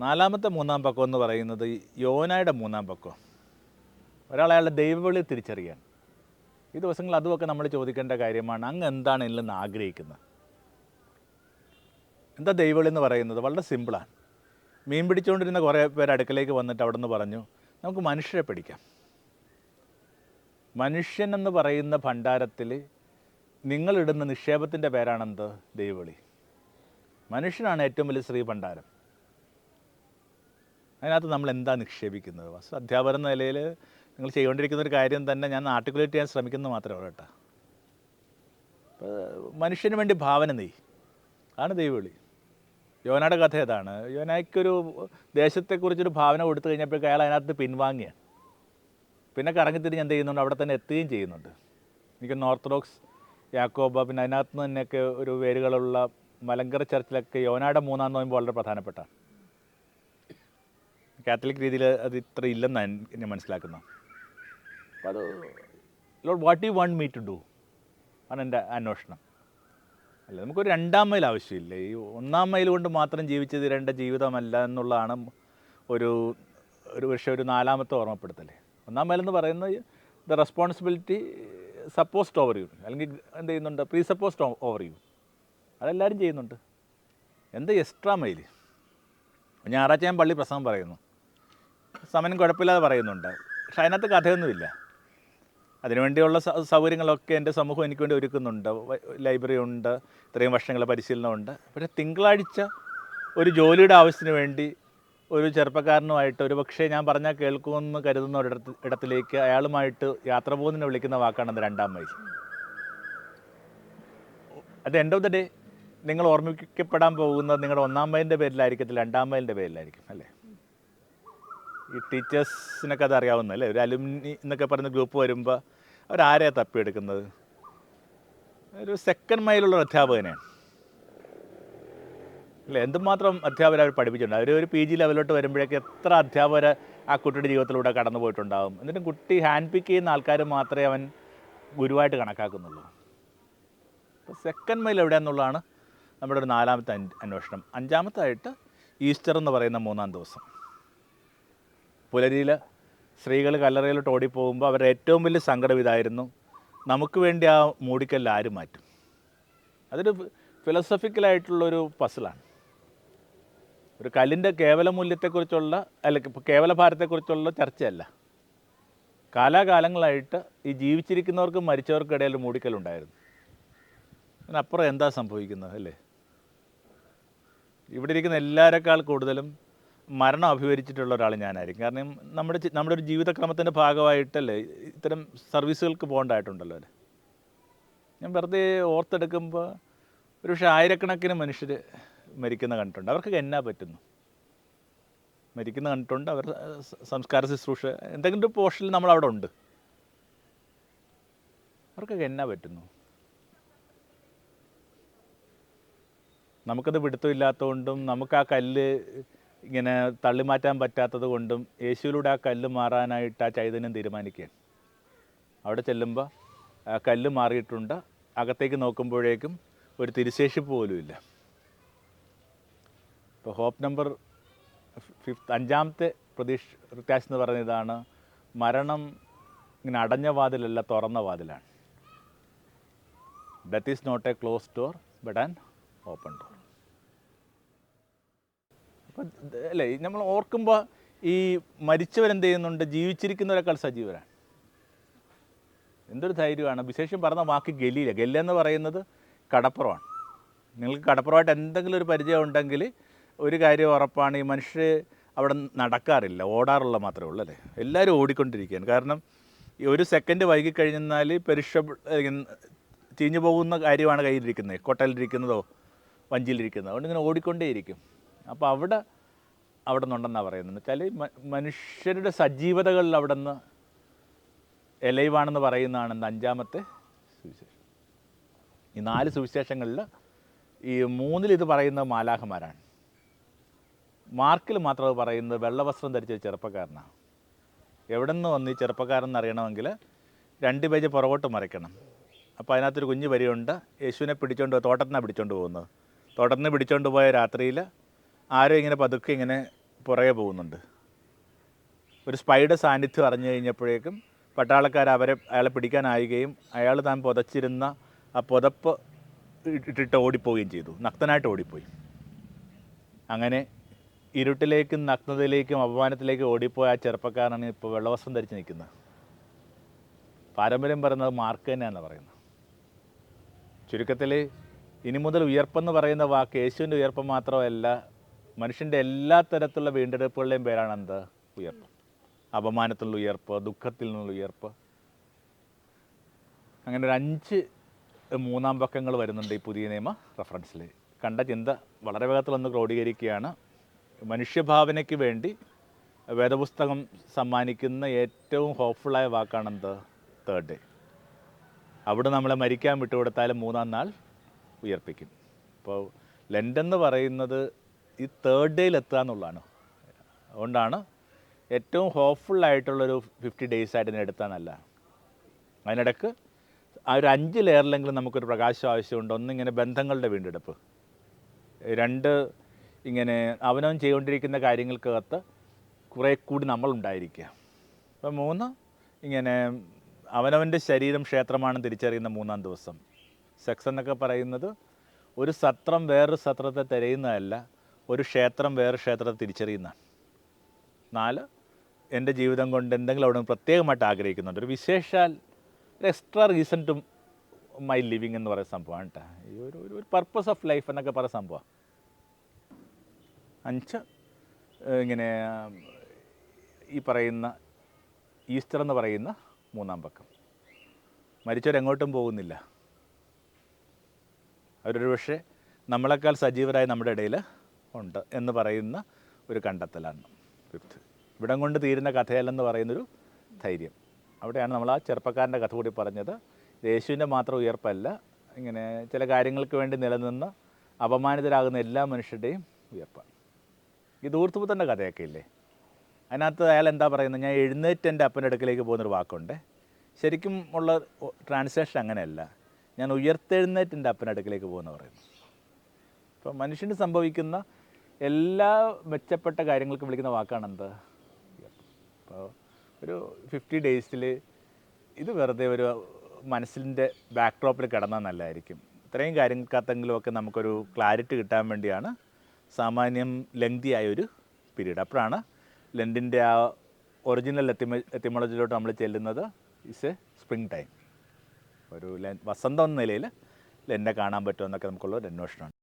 നാലാമത്തെ മൂന്നാം പക്കം എന്ന് പറയുന്നത് യോനായുടെ മൂന്നാം പക്കം. ഒരാൾ അയാളുടെ ദൈവവിളി തിരിച്ചറിയാൻ. ഈ ദിവസങ്ങളിൽ അതുമൊക്കെ നമ്മൾ ചോദിക്കേണ്ട കാര്യമാണ്. അങ്ങ് എന്താണ് ഇതിൽ നിന്ന് ആഗ്രഹിക്കുന്നത്? എന്താ ദൈവവിളി എന്ന് പറയുന്നത്? വളരെ സിമ്പിളാണ് മീൻ പിടിച്ചുകൊണ്ടിരുന്ന കുറേ പേർ അടുക്കലേക്ക് വന്നിട്ട് അവിടെ നിന്ന് പറഞ്ഞു നമുക്ക് മനുഷ്യരെ പിടിക്കാം. മനുഷ്യൻ എന്ന് പറയുന്ന ഭണ്ഡാരത്തിൽ നിങ്ങളിടുന്ന നിക്ഷേപത്തിന്റെ പേരാണെന്ത്? ദൈവവിളി. മനുഷ്യനാണ് ഏറ്റവും വലിയ ശ്രീ ഭണ്ഡാരം. അതിനകത്ത് നമ്മൾ എന്താ നിക്ഷേപിക്കുന്നത്? വസ്തു അധ്യാപകർ എന്ന നിലയിൽ നിങ്ങൾ ചെയ്തുകൊണ്ടിരിക്കുന്ന ഒരു കാര്യം തന്നെ ഞാൻ ആർട്ടിക്കുലേറ്റ് ചെയ്യാൻ ശ്രമിക്കുന്നത് മാത്രമേ ഉള്ളൂ കേട്ടോ. മനുഷ്യന് വേണ്ടി ഭാവന നെയ്. അതാണ് ദൈവവിളി. യോനയുടെ കഥ ഏതാണ്? യോനയ്ക്കൊരു ദേശത്തെക്കുറിച്ചൊരു ഭാവന കൊടുത്തു കഴിഞ്ഞപ്പോഴേക്കും അയാൾ അതിനകത്ത് പിൻവാങ്ങിയാണ് പിന്നെ കറങ്ങിത്തിരിഞ്ഞ് എന്ത് ചെയ്യുന്നുണ്ട്? അവിടെ തന്നെ എത്തുകയും ചെയ്യുന്നുണ്ട്. എനിക്ക് ഓർത്തഡോക്സ് യാക്കോബ പിന്നെ അതിനകത്ത് തന്നെയൊക്കെ ഒരു വേരുകളുള്ള മലങ്കര ചർച്ചിലൊക്കെ യോനയുടെ മൂന്നാം നോയമ്പ് വളരെ പ്രധാനപ്പെട്ട കാത്തലിക് രീതിയിൽ അത് ഇത്ര ഇല്ലെന്നാണ് ഞാൻ മനസ്സിലാക്കുന്നത് അപ്പോൾ അത് lord what you want me to do ആണ് എന്റെ അന്വേഷണം. അല്ല നമുക്കൊരു രണ്ടാം മൈൽ ആവശ്യമില്ല. ഈ ഒന്നാം മൈൽ കൊണ്ട് മാത്രം ജീവിച്ചു തീരേണ്ട ജീവിതമല്ല എന്നുള്ളതാണ് ഒരു ഒരു പക്ഷേ ഒരു നാലാമത്തെ ഓർമ്മപ്പെടുത്തൽ. ഒന്നാം മൈൽ എന്ന് പറയുന്നത് the responsibility supposed over you അല്ലെങ്കിൽ എന്ത് ചെയ്യുന്നുണ്ട്? പ്രീ സപ്പോസ്ഡ് ഓവർ യു അതെല്ലാവരും ചെയ്യുന്നുണ്ട്. എന്ത് എക്സ്ട്രാ മൈൽ ഞായറാഴ്ച ഞാൻ പള്ളി പ്രസംഗം പറയുന്നു. സമയം കുഴപ്പമില്ലാതെ പറയുന്നുണ്ട്. പക്ഷെ അതിനകത്ത് കഥയൊന്നുമില്ല. അതിനുവേണ്ടിയുള്ള സൗകര്യങ്ങളൊക്കെ എന്റെ സമൂഹം എനിക്ക് വേണ്ടി ഒരുക്കുന്നുണ്ട്. ലൈബ്രറി ഉണ്ട് ഇത്രയും വർഷങ്ങളെ പരിശീലനമുണ്ട്. പക്ഷേ തിങ്കളാഴ്ച ഒരു ജോലിയുടെ ആവശ്യത്തിന് വേണ്ടി ഒരു ചെറുപ്പക്കാരനുമായിട്ട് ഒരു പക്ഷേ ഞാൻ പറഞ്ഞാൽ കേൾക്കുമെന്ന് കരുതുന്ന ഒരിടത്ത് ഇടത്തിലേക്ക് അയാളുമായിട്ട് യാത്ര പോകുന്നതിനെ വിളിക്കുന്ന വാക്കാണ് അത് രണ്ടാം മൈൽ അത് എൻഡ് ഓഫ് ദ ഡേ നിങ്ങൾ ഓർമ്മിക്കപ്പെടാൻ പോകുന്നത് നിങ്ങളുടെ ഒന്നാം മൈലിന്റെ പേരിലായിരിക്കത്തില്ല രണ്ടാം മൈലിന്റെ പേരിലായിരിക്കും അല്ലേ? ഈ ടീച്ചേഴ്സിനൊക്കെ അത് അറിയാവുന്നല്ലേ ഒരു അലുമിനി എന്നൊക്കെ പറയുന്ന ഗ്രൂപ്പ് വരുമ്പോൾ അവരാരെയാണ് തപ്പിയെടുക്കുന്നത്? ഒരു സെക്കൻഡ് മൈലുള്ള അധ്യാപകനെയാണ് അല്ലേ? എന്തുമാത്രം അധ്യാപകർ അവർ പഠിപ്പിച്ചിട്ടുണ്ട്? അവർ ഒരു പി ജി ലെവലിലോട്ട് വരുമ്പോഴേക്ക് എത്ര അധ്യാപകർ ആ കുട്ടിയുടെ ജീവിതത്തിലൂടെ കടന്നു പോയിട്ടുണ്ടാകും എന്നിട്ടും കുട്ടി ഹാൻഡ് പിക്ക് ചെയ്യുന്ന ആൾക്കാർ മാത്രമേ അവൻ ഗുരുവായിട്ട് കണക്കാക്കുന്നുള്ളൂ. അപ്പോൾ സെക്കൻഡ് മൈൽ എവിടെയാണെന്നുള്ളതാണ് നമ്മുടെ ഒരു നാലാമത്തെ അന്വ- അന്വേഷണം. അഞ്ചാമത്തായിട്ട് ഈസ്റ്റർ എന്ന് പറയുന്ന മൂന്നാം ദിവസം. പുലരിയിൽ സ്ത്രീകൾ കല്ലറയിലോട്ട് ഓടിപ്പോകുമ്പോൾ അവരുടെ ഏറ്റവും വലിയ സങ്കടം ഇതായിരുന്നു. നമുക്ക് വേണ്ടി ആ മൂടിക്കല്ല് ആരും മാറ്റും? അതൊരു ഫിലോസഫിക്കലായിട്ടുള്ളൊരു പസിലാണ് ഒരു കല്ലിന്റെ കേവല മൂല്യത്തെക്കുറിച്ചുള്ള അല്ലെങ്കിൽ കേവല ഭാരത്തെക്കുറിച്ചുള്ള ചർച്ചയല്ല. കാലാകാലങ്ങളായിട്ട് ഈ ജീവിച്ചിരിക്കുന്നവർക്കും മരിച്ചവർക്കും ഇടയിൽ ഒരു മൂടിക്കലുണ്ടായിരുന്നു അതിനപ്പുറം എന്താ സംഭവിക്കുന്നത് അല്ലേ? ഇവിടെ ഇരിക്കുന്ന എല്ലാവരെക്കാൾ കൂടുതലും മരണം അഭിവരിച്ചിട്ടുള്ള ഒരാൾ ഞാനായിരിക്കും. കാരണം നമ്മുടെ നമ്മുടെ ഒരു ജീവിതക്രമത്തിന്റെ ഭാഗമായിട്ടല്ലേ ഇത്തരം സർവീസുകൾക്ക് പോകേണ്ടതായിട്ടുണ്ടല്ലോ അല്ലേ ഞാൻ വെറുതെ ഓർത്തെടുക്കുമ്പോൾ ഒരു പക്ഷേ ആയിരക്കണക്കിന് മനുഷ്യർ മരിക്കുന്ന കണ്ടിട്ടുണ്ട്. അവർക്കൊക്കെ എന്നാ പറ്റുന്നു? മരിക്കുന്ന കണ്ടിട്ടുണ്ട്. അവർ സംസ്കാര ശുശ്രൂഷ എന്തെങ്കിലും ഒരു പോർഷനിൽ നമ്മൾ അവിടെ ഉണ്ട്. അവർക്കൊക്കെ എന്നാ പറ്റുന്നു? നമുക്കത് പിടുത്തമില്ലാത്തതുകൊണ്ടും നമുക്ക് ആ കല്ല് ഇങ്ങനെ തള്ളിമാറ്റാൻ പറ്റാത്തത് കൊണ്ടും യേശുവിലൂടെ ആ കല്ല് മാറാനായിട്ട് ആ ചൈതന്യം തീരുമാനിക്കുകയാണ്. അവിടെ ചെല്ലുമ്പോൾ ആ കല്ല് മാറിയിട്ടുണ്ട്. അകത്തേക്ക് നോക്കുമ്പോഴേക്കും ഒരു തിരുശേഷിപ്പ് പോലുമില്ല ഇപ്പോൾ ഹോപ്പ് നമ്പർ ഫിഫ്ത്ത് അഞ്ചാമത്തെ പ്രതീക്ഷ പ്രത്യാശ എന്ന് പറയുന്ന ഇതാണ് മരണം ഇങ്ങനെ അടഞ്ഞ വാതിലല്ല തുറന്ന വാതിലാണ്. Death is not a close door but an open door അല്ലേ നമ്മൾ ഓർക്കുമ്പോൾ ഈ മരിച്ചവരെന്ത് ചെയ്യുന്നുണ്ട് ജീവിച്ചിരിക്കുന്നവരെക്കാൾ സജീവരാണ്. എന്തൊരു ധൈര്യമാണ്. വിശേഷം പറഞ്ഞ വാക്ക് ഗലിയില്ല ഗല്ല. എന്ന് പറയുന്നത് കടപ്പുറമാണ്. നിങ്ങൾക്ക് കടപ്പുറമായിട്ട് എന്തെങ്കിലും ഒരു പരിചയം ഉണ്ടെങ്കിൽ ഒരു കാര്യം ഉറപ്പാണ് ഈ മനുഷ്യർ അവിടെ നടക്കാറില്ല. ഓടാറുള്ള മാത്രമേ ഉള്ളൂ അല്ലേ? എല്ലാവരും ഓടിക്കൊണ്ടിരിക്കുകയാണ്. കാരണം ഈ ഒരു സെക്കൻഡ് വൈകി കഴിഞ്ഞാൽ പെരിഷ ചീഞ്ഞു പോകുന്ന കാര്യമാണ് കയ്യിലിരിക്കുന്നത്. കൊട്ടയിലിരിക്കുന്നതോ വഞ്ചിയിലിരിക്കുന്നതോ. അതുകൊണ്ട് ഇങ്ങനെ ഓടിക്കൊണ്ടേയിരിക്കും. അപ്പോൾ അവിടെ അവിടെ നിന്നുണ്ടെന്നാണ് പറയുന്നത് വെച്ചാൽ മനുഷ്യരുടെ സജീവതകളിൽ അവിടെ നിന്ന് എലൈവാണെന്ന് പറയുന്നതാണ് ഇന്ന് അഞ്ചാമത്തെ സുവിശേഷം. ഈ നാല് സുവിശേഷങ്ങളിൽ ഈ മൂന്നിൽ ഇത് പറയുന്നത് മാലാഹമാരാണ് മാർക്കിൽ മാത്രം അത് പറയുന്നത് വെള്ളവസ്ത്രം ധരിച്ച ചെറുപ്പക്കാരനാണ്. എവിടെ നിന്ന് വന്ന് ഈ ചെറുപ്പക്കാരൻ അറിയണമെങ്കിൽ രണ്ട് പേജ് പുറകോട്ട് മറിക്കണം. അപ്പോൾ അതിനകത്തൊരു കുഞ്ഞു വരിയുണ്ട്. യേശുവിനെ പിടിച്ചോണ്ട് തോട്ടത്തിനാണ് പിടിച്ചോണ്ട് പോകുന്നത്. തോട്ടത്തിന് പിടിച്ചോണ്ട് പോയ രാത്രിയിൽ ആരും ഇങ്ങനെ പതുക്കെ ഇങ്ങനെ പുറകെ പോകുന്നുണ്ട്. ഒരു സ്പൈയുടെ സാന്നിധ്യം അറിഞ്ഞു കഴിഞ്ഞപ്പോഴേക്കും പട്ടാളക്കാർ അവരെ അയാളെ പിടിക്കാനായുകയും അയാൾ താൻ പുതച്ചിരുന്ന ആ പുതപ്പ് ഇട്ടിട്ട് ഓടിപ്പോവുകയും ചെയ്തു. നഗ്നനായിട്ട് ഓടിപ്പോയി. അങ്ങനെ ഇരുട്ടിലേക്കും നഗ്നതയിലേക്കും അപമാനത്തിലേക്കും ഓടിപ്പോയ ആ ചെറുപ്പക്കാരനാണ് ഇപ്പോൾ വെള്ളവസ്ത്രം ധരിച്ച് നിൽക്കുന്നത്. പാരമ്പര്യം പറയുന്നത് മാർക്ക് തന്നെയാണ് പറയുന്നത്. ചുരുക്കത്തിൽ ഇനി മുതൽ ഉയർപ്പെന്ന് പറയുന്ന വാക്ക് യേശുവിന്റെ ഉയർപ്പ് മാത്രമല്ല മനുഷ്യന്റെ എല്ലാ തരത്തിലുള്ള വീണ്ടെടുപ്പുകളുടെയും പേരാണ് എന്ത് ഉയർപ്പ്. അപമാനത്തിലുള്ള ഉയർപ്പ് ദുഃഖത്തിൽ നിന്നുള്ള ഉയർപ്പ്. അങ്ങനെ ഒരു അഞ്ച് മൂന്നാം പക്കങ്ങൾ വരുന്നുണ്ട് ഈ പുതിയ നിയമ റെഫറൻസിൽ കണ്ട ചിന്ത വളരെ വേഗത്തിൽ ഒന്ന് ക്രോഡീകരിക്കുകയാണ്. മനുഷ്യഭാവനയ്ക്ക് വേണ്ടി വേദപുസ്തകം സമ്മാനിക്കുന്ന ഏറ്റവും ഹോപ്പ്ഫുള്ളായ വാക്കാണെന്ത്? തേർഡ് ഡേ അവിടെ നമ്മളെ മരിക്കാൻ വിട്ടുകൊടുത്താലും മൂന്നാം നാൾ ഉയർപ്പിക്കും. അപ്പോൾ ലെൻഡെന്ന് പറയുന്നത് ഈ തേർഡ് ഡേയിൽ എത്തുക എന്നുള്ളതാണ്. അതുകൊണ്ടാണ് ഏറ്റവും ഹോപ്പ്ഫുൾ ആയിട്ടുള്ളൊരു ഫിഫ്റ്റി ഡേയ്സ് ആയിട്ട് ഇതിനെ എടുത്താൽ നല്ല അതിനിടക്ക് ആ ഒരു അഞ്ച് ലെയറിലെങ്കിലും നമുക്കൊരു പ്രകാശം ആവശ്യമുണ്ട്. ഒന്നിങ്ങനെ ബന്ധങ്ങളുടെ വീണ്ടെടുപ്പ്. രണ്ട് ഇങ്ങനെ അവനവൻ ചെയ്തുകൊണ്ടിരിക്കുന്ന കാര്യങ്ങൾക്കകത്ത് കുറേ കൂടി നമ്മളുണ്ടായിരിക്കുക അപ്പം മൂന്ന് ഇങ്ങനെ അവനവന്റെ ശരീരം ക്ഷേത്രമാണെന്ന് തിരിച്ചറിയുന്ന മൂന്നാം ദിവസം. സെക്സ് എന്നൊക്കെ പറയുന്നത് ഒരു സത്രം വേറൊരു സത്രത്തെ തിരയുന്നതല്ല. ഒരു ക്ഷേത്രം വേറെ ക്ഷേത്രത്തെ തിരിച്ചറിയുന്ന നാല് എന്റെ ജീവിതം കൊണ്ട് എന്തെങ്കിലും അവിടെ പ്രത്യേകമായിട്ട് ആഗ്രഹിക്കുന്നുണ്ട്. ഒരു വിശേഷാൽ ഒരു extra reason to my living എന്ന് പറയുന്ന സംഭവമാണ് കേട്ടോ ഈ ഒരു ഒരു- പർപ്പസ് ഓഫ് ലൈഫ് എന്നൊക്കെ പറയുന്ന സംഭവം അഞ്ച് ഇങ്ങനെ ഈ പറയുന്ന ഈസ്റ്റർ എന്ന് പറയുന്ന മൂന്നാം പക്കം. മരിച്ചവരെങ്ങോട്ടും പോകുന്നില്ല. അവരൊരു പക്ഷേ നമ്മളെക്കാൾ സജീവരായ നമ്മുടെ ഇടയിൽ ഉണ്ട് എന്ന് പറയുന്ന ഒരു കണ്ടെത്തലാണ് ഫിഫ്ത്ത് ഇവിടം കൊണ്ട് തീരുന്ന കഥയല്ലെന്ന് പറയുന്നൊരു ധൈര്യം. അവിടെയാണ് നമ്മൾ ആ ചെറുപ്പക്കാരന്റെ കഥ കൂടി പറഞ്ഞത്. യേശുവിന്റെ മാത്രം ഉയർപ്പല്ല ഇങ്ങനെ ചില കാര്യങ്ങൾക്ക് വേണ്ടി നിലനിന്ന് അപമാനിതരാകുന്ന എല്ലാ മനുഷ്യരുടെയും ഉയർപ്പാണ് ഈ ദൂർത്തുപുത്തന്റെ കഥയൊക്കെ ഇല്ലേ? അതിനകത്ത് അയാൾ എന്താ പറയുന്നത്? ഞാൻ എഴുന്നേറ്റ് എന്റെ അപ്പന്റെ അടുക്കലേക്ക് പോകുന്നൊരു വാക്കുണ്ട്. ശരിക്കും ഉള്ള ട്രാൻസ്ലേഷൻ അങ്ങനെയല്ല. ഞാൻ ഉയർത്തെഴുന്നേറ്റ് എന്റെ അപ്പന്റെ അടുക്കലേക്ക് പോകുന്ന പറയുന്നു. അപ്പോൾ മനുഷ്യന് സംഭവിക്കുന്ന എല്ലാ മെച്ചപ്പെട്ട കാര്യങ്ങൾക്കും വിളിക്കുന്ന വാക്കാണ് എന്ത് അപ്പോൾ ഒരു ഫിഫ്റ്റി ഡേയ്സിൽ ഇത് വെറുതെ ഒരു മനസ്സിന്റെ ബാക്ക്ഡ്രോപ്പിൽ കിടന്നാൽ നല്ലതായിരിക്കും. ഇത്രയും കാര്യങ്ങൾക്കകത്തെങ്കിലുമൊക്കെ നമുക്കൊരു ക്ലാരിറ്റി കിട്ടാൻ വേണ്ടിയാണ് സാമാന്യം ലെങ്തി ആയൊരു പീരീഡ് അപ്പോഴാണ് ലെൻഡിന്റെ ആ ഒറിജിനൽ എത്തിമ എത്തിമോളജിയിലോട്ട് നമ്മൾ ചെല്ലുന്നത് ഇസ് എ സ്പ്രിങ് ടൈം ഒരു വസന്തം എന്ന നിലയിൽ ലെന്നെ കാണാൻ പറ്റുമെന്നൊക്കെ നമുക്കുള്ള ഒരു അന്വേഷണമാണ്.